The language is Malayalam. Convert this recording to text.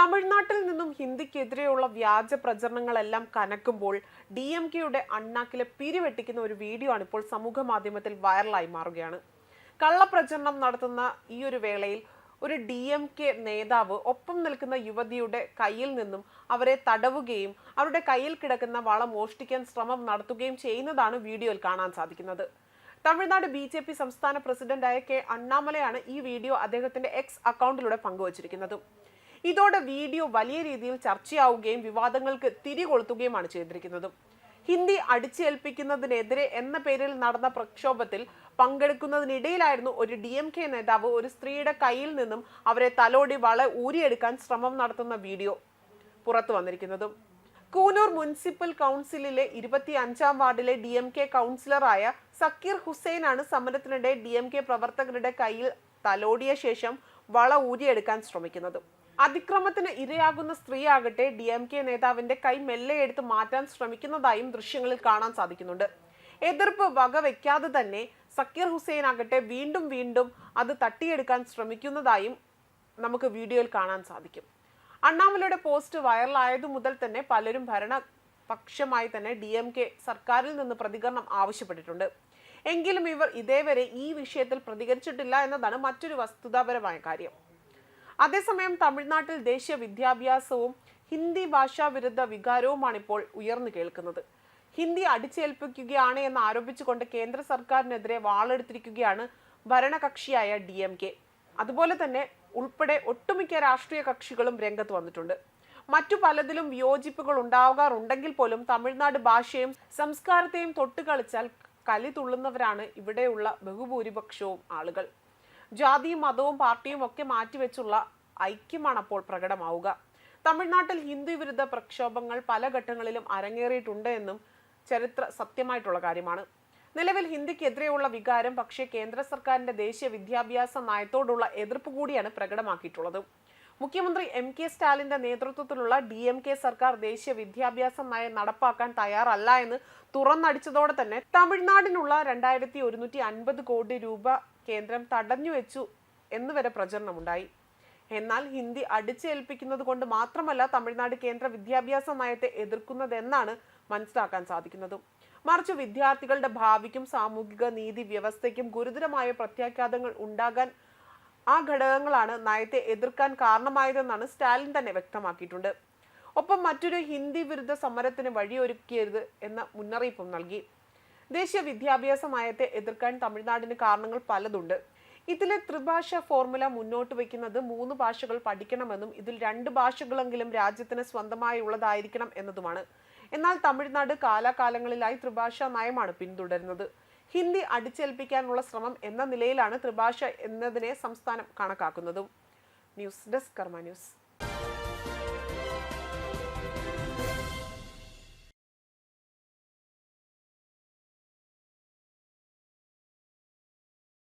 തമിഴ്നാട്ടിൽ നിന്നും ഹിന്ദിക്കെതിരെയുള്ള വ്യാജ പ്രചരണങ്ങളെല്ലാം കനക്കുമ്പോൾ ഡി എം കെയുടെ അണ്ണാക്കിലെ പിരിവെട്ടിക്കുന്ന ഒരു വീഡിയോ ആണ് ഇപ്പോൾ സമൂഹ മാധ്യമത്തിൽ വൈറലായി മാറുകയാണ്. കള്ളപ്രചരണം നടത്തുന്ന ഈ ഒരു വേളയിൽ ഒരു ഡി എം കെ നേതാവ് ഒപ്പം നിൽക്കുന്ന യുവതിയുടെ കയ്യിൽ നിന്നും അവരെ തടവുകയും അവരുടെ കയ്യിൽ കിടക്കുന്ന വളം മോഷ്ടിക്കാൻ ശ്രമം നടത്തുകയും ചെയ്യുന്നതാണ് വീഡിയോയിൽ കാണാൻ സാധിക്കുന്നത്. തമിഴ്നാട് ബി ജെ പി സംസ്ഥാന പ്രസിഡന്റായ കെ അണ്ണാമലയാണ് ഈ വീഡിയോ അദ്ദേഹത്തിന്റെ എക്സ് അക്കൗണ്ടിലൂടെ പങ്കുവച്ചിരിക്കുന്നത്. ഇതോടെ വീഡിയോ വലിയ രീതിയിൽ ചർച്ചയാവുകയും വിവാദങ്ങൾക്ക് തിരികൊളുത്തുകയുമാണ് ചെയ്തിരിക്കുന്നത്. ഹിന്ദി അടിച്ചേൽപ്പിക്കുന്നതിനെതിരെ എന്ന പേരിൽ നടന്ന പ്രക്ഷോഭത്തിൽ പങ്കെടുക്കുന്നതിനിടയിലായിരുന്നു ഒരു ഡി എം കെ നേതാവ് ഒരു സ്ത്രീയുടെ കയ്യിൽ നിന്നും അവരെ തലോടി വള ഊരിയെടുക്കാൻ ശ്രമം നടത്തുന്ന വീഡിയോ പുറത്തു വന്നിരിക്കുന്നത്. കൂനൂർ മുനിസിപ്പൽ കൗൺസിലിലെ ഇരുപത്തി അഞ്ചാം വാർഡിലെ ഡി എം കെ കൗൺസിലറായ സക്കീർ ഹുസൈനാണ് സമരത്തിനിടെ ഡി എം കെ പ്രവർത്തകരുടെ കയ്യിൽ തലോടിയ ശേഷം വള ഊരിയെടുക്കാൻ ശ്രമിക്കുന്നത്. അതിക്രമത്തിന് ഇരയാകുന്ന സ്ത്രീയാകട്ടെ ഡി എം കെ നേതാവിന്റെ കൈ മെല്ലെ എടുത്ത് മാറ്റാൻ ശ്രമിക്കുന്നതായും ദൃശ്യങ്ങളിൽ കാണാൻ സാധിക്കുന്നുണ്ട്. എതിർപ്പ് വകവെക്കാതെ തന്നെ സക്കീർ ഹുസൈൻ ആകട്ടെ വീണ്ടും വീണ്ടും അത് തട്ടിയെടുക്കാൻ ശ്രമിക്കുന്നതായും നമുക്ക് വീഡിയോയിൽ കാണാൻ സാധിക്കും. അണ്ണാമലയുടെ പോസ്റ്റ് വൈറലായതു മുതൽ തന്നെ പലരും ഭരണപക്ഷമായി തന്നെ ഡി എം കെ സർക്കാരിൽ നിന്ന് പ്രതികരണം ആവശ്യപ്പെട്ടിട്ടുണ്ട്. എങ്കിലും ഇവർ ഇതേവരെ ഈ വിഷയത്തിൽ പ്രതികരിച്ചിട്ടില്ല എന്നതാണ് മറ്റൊരു വസ്തുതാപരമായ കാര്യം. അതേസമയം തമിഴ്നാട്ടിൽ ദേശീയ വിദ്യാഭ്യാസവും ഹിന്ദി ഭാഷാ വിരുദ്ധ വികാരവുമാണ് ഇപ്പോൾ ഉയർന്നു കേൾക്കുന്നത്. ഹിന്ദി അടിച്ചേൽപ്പിക്കുകയാണ് എന്ന് ആരോപിച്ചുകൊണ്ട് കേന്ദ്ര സർക്കാരിനെതിരെ വാളെടുത്തിരിക്കുകയാണ് ഭരണകക്ഷിയായ ഡി എം കെ. അതുപോലെ തന്നെ ഉൾപ്പെടെ ഒട്ടുമിക്ക രാഷ്ട്രീയ കക്ഷികളും രംഗത്ത് വന്നിട്ടുണ്ട്. മറ്റു പലതിലും വിയോജിപ്പുകൾ ഉണ്ടാകാറുണ്ടെങ്കിൽ പോലും തമിഴ്നാട് ഭാഷയും സംസ്കാരത്തെയും തൊട്ടുകളിച്ചാൽ കലി തുള്ളുന്നവരാണ് ഇവിടെയുള്ള ബഹുഭൂരിപക്ഷവും ആളുകൾ. ജാതിയും മതവും പാർട്ടിയും ഒക്കെ മാറ്റിവെച്ചുള്ള ഐക്യമാണ് അപ്പോൾ പ്രകടമാവുക. തമിഴ്നാട്ടിൽ ഹിന്ദു വിരുദ്ധ പ്രക്ഷോഭങ്ങൾ പല ഘട്ടങ്ങളിലും അരങ്ങേറിയിട്ടുണ്ട് എന്നും ചരിത്ര സത്യമായിട്ടുള്ള കാര്യമാണ്. നിലവിൽ ഹിന്ദിക്കെതിരെയുള്ള വികാരം പക്ഷേ കേന്ദ്ര സർക്കാരിന്റെ ദേശീയ വിദ്യാഭ്യാസ നയത്തോടുള്ള എതിർപ്പ് കൂടിയാണ് പ്രകടമാക്കിയിട്ടുള്ളത്. മുഖ്യമന്ത്രി എം കെ സ്റ്റാലിന്റെ നേതൃത്വത്തിലുള്ള ഡി എം കെ സർക്കാർ ദേശീയ വിദ്യാഭ്യാസ നയം നടപ്പാക്കാൻ തയ്യാറല്ല എന്ന് തുറന്നടിച്ചതോടെ തന്നെ തമിഴ്നാടിനുള്ള രണ്ടായിരത്തി ഒരുന്നൂറ്റി അൻപത് കോടി രൂപ കേന്ദ്രം തടഞ്ഞു വെച്ചു എന്നുവരെ പ്രചരണമുണ്ടായി. എന്നാൽ ഹിന്ദി അടിച്ചേൽപ്പിക്കുന്നത് കൊണ്ട് മാത്രമല്ല തമിഴ്നാട് കേന്ദ്ര വിദ്യാഭ്യാസ നയത്തെ എതിർക്കുന്നതെന്നാണ് മനസ്സിലാക്കാൻ സാധിക്കുന്നത്. മറിച്ച് വിദ്യാർത്ഥികളുടെ ഭാവിക്കും സാമൂഹിക നീതി വ്യവസ്ഥയ്ക്കും ഗുരുതരമായ പ്രത്യാഘാതങ്ങൾ ഉണ്ടാകാൻ ആ ഘടകങ്ങളാണ് നയത്തെ എതിർക്കാൻ കാരണമായതെന്നാണ് സ്റ്റാലിൻ തന്നെ വ്യക്തമാക്കിയിട്ടുണ്ട്. ഒപ്പം മറ്റൊരു ഹിന്ദി വിരുദ്ധ സമരത്തിന് വഴിയൊരുക്കിയരുത് എന്ന മുന്നറിയിപ്പും നൽകി. ദേശീയ വിദ്യാഭ്യാസ നയത്തെ എതിർക്കാൻ തമിഴ്നാടിന് കാരണങ്ങൾ പലതുണ്ട്. ഇതിലെ ത്രിഭാഷ ഫോർമുല മുന്നോട്ട് വയ്ക്കുന്നത് മൂന്ന് ഭാഷകൾ പഠിക്കണമെന്നും ഇതിൽ രണ്ട് ഭാഷകളെങ്കിലും രാജ്യത്തിന് സ്വന്തമായി ഉള്ളതായിരിക്കണം എന്നതുമാണ്. എന്നാൽ തമിഴ്നാട് കാലാകാലങ്ങളിലായി ത്രിഭാഷ നയമാണ് പിന്തുടരുന്നത്. ഹിന്ദി അടിച്ചേൽപ്പിക്കാനുള്ള ശ്രമം എന്ന നിലയിലാണ് ത്രിഭാഷ എന്നതിനെ സംസ്ഥാനം കണക്കാക്കുന്നതും. News desk Karma news.